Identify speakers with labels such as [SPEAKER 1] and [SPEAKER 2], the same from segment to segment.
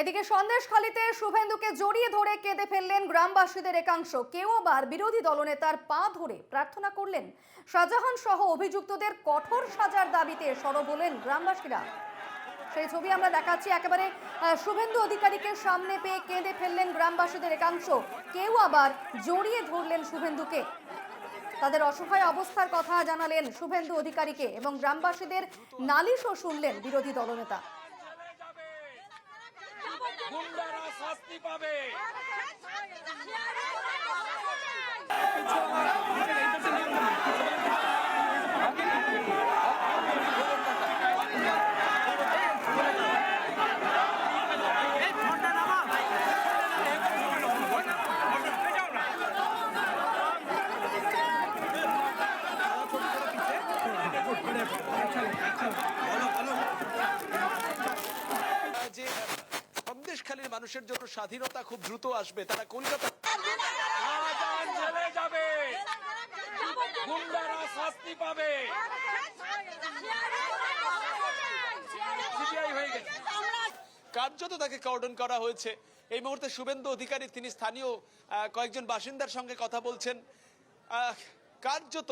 [SPEAKER 1] এদিকে সন্দেশখালীতে শুভেন্দুকে জড়িয়ে ধরে কেঁদে ফেললেন গ্রামবাসীদের একাংশ। কেউ আবার বিরোধী দলনেতার পা ধরে প্রার্থনা করলেন। শাহজাহান সহ অভিযুক্তদের কঠোর সাজার দাবিতে সরব হলেন গ্রামবাসীরা। সেই ছবি আমরা দেখাচ্ছি। একেবারে শুভেন্দু অধিকারীকে সামনে পেয়ে কেঁদে ফেললেন গ্রামবাসীদের একাংশ। কেউ আবার জড়িয়ে ধরলেন শুভেন্দুকে। তাদের অসহায় অবস্থার কথা জানালেন শুভেন্দু অধিকারীকে এবং গ্রামবাসীদের নালিশও শুনলেন বিরোধী দলনেতা।
[SPEAKER 2] গুন্ডারা শাস্তি পাবে।
[SPEAKER 3] সন্দেশখালীর মানুষের জন্য স্বাধীনতা খুব দ্রুত আসবে। তারা কলকাতা
[SPEAKER 2] যাবে। গুন্ডারা শাস্তি পাবে। হয়ে গেছে।
[SPEAKER 3] কার্যত তাকে কর্ডন করা হয়েছে। এই মুহূর্তে শুভেন্দু অধিকারী তিনি স্থানীয় কয়েকজন বাসিন্দার সঙ্গে কথা বলছেন। কার্যত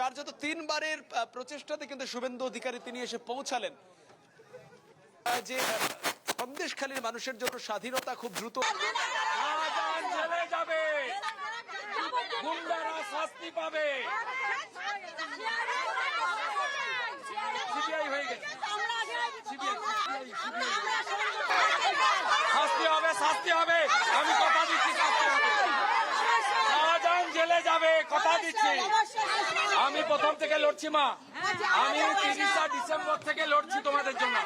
[SPEAKER 3] কার্যত তিনবারের প্রচেষ্টাতে কিন্তু শুভেন্দু অধিকারী তিনি এসে পৌঁছালেন। যে সন্দেশখালীর মানুষের জন্য স্বাধীনতা খুব দ্রুত।
[SPEAKER 2] শাস্তি পাবে। শাস্তি হবে শাস্তি হবে। আমি কথা দিচ্ছি, শাস্তি হবে। শাহজাহান জেলে যাবে, কথা দিচ্ছি। আমি প্রথম থেকে লড়ছি, মা। আমি তিরিশা ডিসেম্বর থেকে লড়ছি তোমাদের জন্য।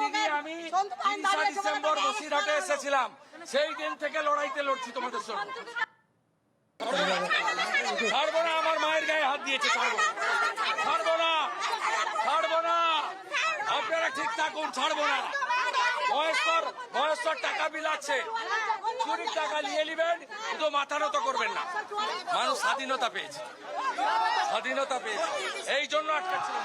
[SPEAKER 2] দিদি আমি তিরিশা ডিসেম্বর বসিরহাটে এসেছিলাম। সেই দিন থেকে লড়াইতে লড়ছি তোমাদের সঙ্গে। ছাড়বো না আমার মায়ের গায়ে হাত দিয়েছে ছাড়বো। ছাড়বো না ছাড়বো না। আপনারা ঠিক থাকুন ছাড়বো না। বয়স্কর বয়স্কর টাকা বিলাচ্ছে চুরির টাকা নিয়ে নেবেন শুধু মাথা নত করবেন না। মানুষ স্বাধীনতা পেয়েছে। স্বাধীনতা পেয়েছে। এই জন্য আটকাচ্ছিল